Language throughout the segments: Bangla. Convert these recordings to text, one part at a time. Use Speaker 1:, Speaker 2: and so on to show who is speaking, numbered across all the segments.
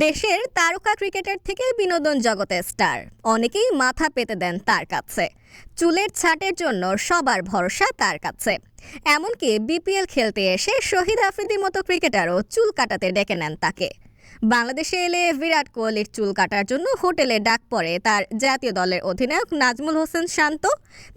Speaker 1: দেশের তারকা ক্রিকেটার থেকে বিনোদন জগতে স্টার। অনেকেই মাথা পেতে দেন তার কাছে। চুলের ছাটের জন্য সবার ভরসা তার কাছে। এমনকি বিপিএল খেলতে এসে শহীদ আফ্রিদি মতো ক্রিকেটারও চুল কাটাতে ডেকে নেন তাকে। বাংলাদেশে এলে বিরাট কোহলির চুল কাটার জন্য হোটেলে ডাক পড়ে তার জাতীয় দলের অধিনায়ক নাজমুল হোসেন শান্ত,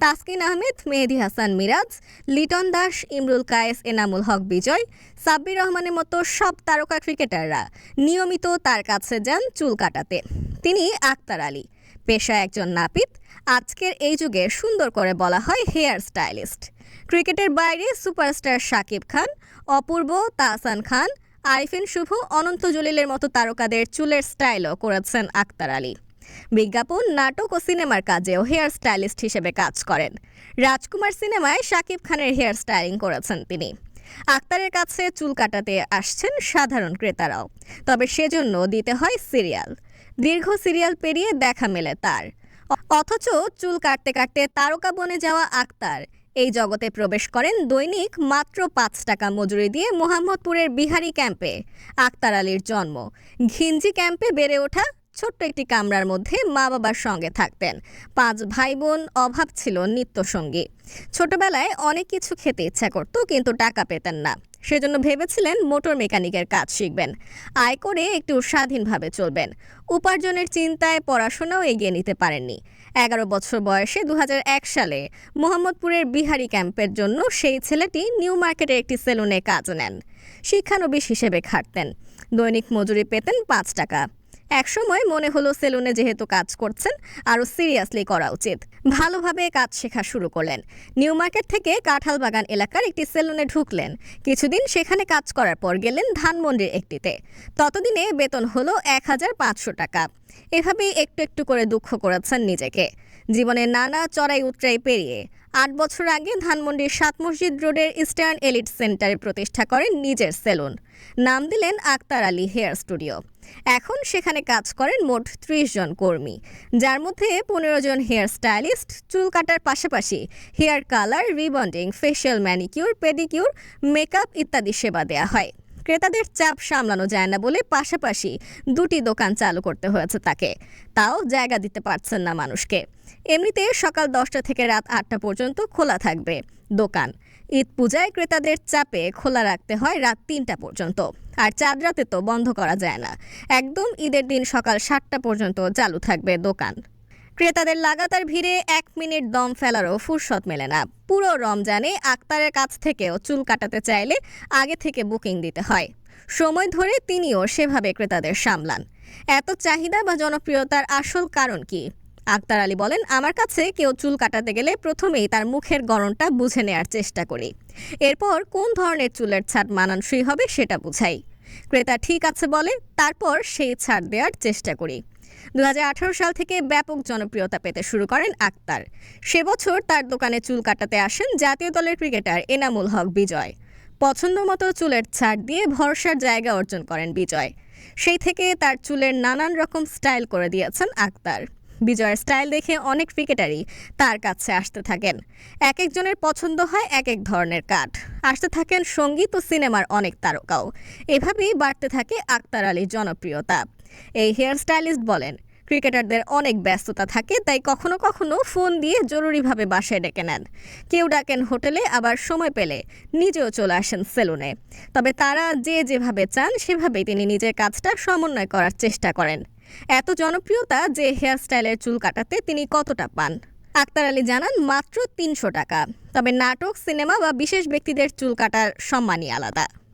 Speaker 1: তাসকিন আহমেদ, মেহেদি হাসান মিরাজ, লিটন দাস, ইমরুল কায়েস, এনামুল হক বিজয়, সাব্বির রহমানের মতো সব তারকা ক্রিকেটাররা নিয়মিত তার কাছে যান চুল কাটাতে। তিনি আক্তার আলী পেশা একজন নাপিত। আজকের এই যুগে সুন্দর করে বলা হয় হেয়ার স্টাইলিস্ট। ক্রিকেটের বাইরে সুপারস্টার শাকিব খান, অপূর্ব তাহসান খান আরিফিন শুভ অনন্ত জলিলের মতো তারকাদের চুলের স্টাইলও করেছেন আক্তার আলী। বিজ্ঞাপন, নাটক ও সিনেমার কাজেও হেয়ার স্টাইলিস্ট হিসেবে কাজ করেন। রাজকুমার সিনেমায় শাকিব খানের হেয়ার স্টাইলিং করেছেন তিনি। আক্তারের কাছে চুল কাটাতে আসছেন সাধারণ ক্রেতারাও, তবে সেজন্য দিতে হয় সিরিয়াল। দীর্ঘ সিরিয়াল পেরিয়ে দেখা মেলে তার। অথচ চুল কাটতে কাটতে তারকা বনে যাওয়া আক্তার এই জগতে প্রবেশ করেন দৈনিক মাত্র পাঁচ টাকা মজুরি দিয়ে মোহাম্মদপুরের বিহারি ক্যাম্পে। আক্তার আলীর জন্ম। ঘিঞ্জি ক্যাম্পে বেড়ে ওঠা ছোট্ট একটি কামরার মধ্যে মা বাবার সঙ্গে থাকতেন। পাঁচ ভাই বোন অভাব ছিল নিত্যসঙ্গী। ছোটবেলায় অনেক কিছু খেতে ইচ্ছা করতো, কিন্তু টাকা পেতেন না। সেজন্য ভেবেছিলেন মোটর মেকানিকের কাজ শিখবেন। আয় করে একটু স্বাধীনভাবে চলবেন। উপার্জনের চিন্তায় পড়াশোনাও এগিয়ে নিতে পারেননি। এগারো বছর বয়সে দু হাজার এক সালে মোহাম্মদপুরের বিহারি ক্যাম্পের জন্য সেই ছেলেটি নিউ মার্কেটের একটি সেলুনে কাজ নেন। শিক্ষানবিশ হিসেবে খাটতেন। দৈনিক মজুরি পেতেন পাঁচ টাকা। একসময় মনে হলো সেলুনে যেহেতু কাজ করছেন, আরও সিরিয়াসলি করা উচিত। ভালোভাবে কাজ শেখা শুরু করলেন। নিউ মার্কেট থেকে কাঁঠাল বাগান এলাকার একটি সেলুনে ঢুকলেন। কিছুদিন সেখানে কাজ করার পর গেলেন ধানমন্ডির একটিতে। ততদিনে বেতন হলো এক হাজার পাঁচশো টাকা। এভাবেই একটু একটু করে দুঃখ করেছেন নিজেকে। জীবনের নানা চড়াই উতরাই পেরিয়ে আট বছর আগে ধানমন্ডির সাত মসজিদ রোডের ইস্টার্ন এলিট সেন্টারে প্রতিষ্ঠা করেন নিজের সেলুন। নাম দিলেন আক্তার আলী হেয়ার স্টুডিও। এখন সেখানে কাজ করেন মোট ত্রিশ জন কর্মী। যার মধ্যে পনেরো জন হেয়ার স্টাইলিস্ট, চুল কাটার পাশাপাশি hair colour, rebonding, facial manicure, pedicure, makeup ইত্যাদি সেবা দেওয়া হয়। ক্রেতাদের চাপ সামলানো যায় না বলে পাশাপাশি দুটি দোকান চালু করতে হয়েছে তাকে। তাও জায়গা দিতে পারছেন না মানুষকে। এমনিতে সকাল দশটা থেকে রাত আটটা পর্যন্ত খোলা থাকবে দোকান। ঈদ পূজায় ক্রেতাদের চাপে খোলা রাখতে হয় রাত তিনটা পর্যন্ত। আর চাঁদ রাতে তো বন্ধ করা যায় না। একদম ঈদের দিন সকাল সাতটা পর্যন্ত চালু থাকবে দোকান। ক্রেতাদের লাগাতার ভিড়ে এক মিনিট দম ফেলারও ফুরসত মেলে না। পুরো রমজানে আক্তারের কাছ থেকেও চুল কাটাতে চাইলে আগে থেকে বুকিং দিতে হয়। সময় ধরে তিনিও সেভাবে ক্রেতাদের সামলান। এত চাহিদা বা জনপ্রিয়তার আসল কারণ কি? আক্তার আলী বলেন, আমার কাছে কেউ চুল কাটাতে গেলে প্রথমেই তার মুখের গড়নটা বুঝে নেওয়ার চেষ্টা করি। এরপর কোন ধরনের চুলের ছাট মানানসই হবে সেটা বুঝাই। ক্রেতা ঠিক আছে বলে, তারপর সেই ছাড় দেওয়ার চেষ্টা করি। দু হাজার আঠারো সাল থেকে ব্যাপক জনপ্রিয়তা পেতে শুরু করেন আক্তার। সে বছর তার দোকানে চুল কাটাতে আসেন জাতীয় দলের ক্রিকেটার এনামুল হক বিজয়। পছন্দ মতো চুলের ছাড় দিয়ে ভরসার জায়গা অর্জন করেন বিজয়। সেই থেকে তার চুলের নানান রকম স্টাইল করে দিয়েছেন আক্তার। বিজয়ের স্টাইল দেখে অনেক ক্রিকেটারই তার কাছে আসতে থাকেন। এক একজনের পছন্দ হয় এক এক ধরনের কাঠ আসতে থাকেন সংগীত ও সিনেমার অনেক তারকাও। এভাবেই বাড়তে থাকে আক্তার আলীর জনপ্রিয়তা। এই হেয়ার স্টাইলিস্ট বলেন, ক্রিকেটারদের অনেক ব্যস্ততা থাকে, তাই কখনো কখনো ফোন দিয়ে জরুরিভাবে বাসায় ডেকে নেন। কেউ ডাকেন হোটেলে, আবার সময় পেলে নিজেও চলে আসেন সেলুনে। তবে তারা যে যেভাবে চান, সেভাবেই তিনি নিজের কাজটা সমন্বয় করার চেষ্টা করেন। এত জনপ্রিয়তা যে হেয়ারস্টাইলের চুল কাটাতে তিনি কতটা পান? আক্তার আলী জানান, মাত্র তিনশো টাকা। তবে নাটক, সিনেমা বা বিশেষ ব্যক্তিদের চুল কাটার সম্মানই আলাদা।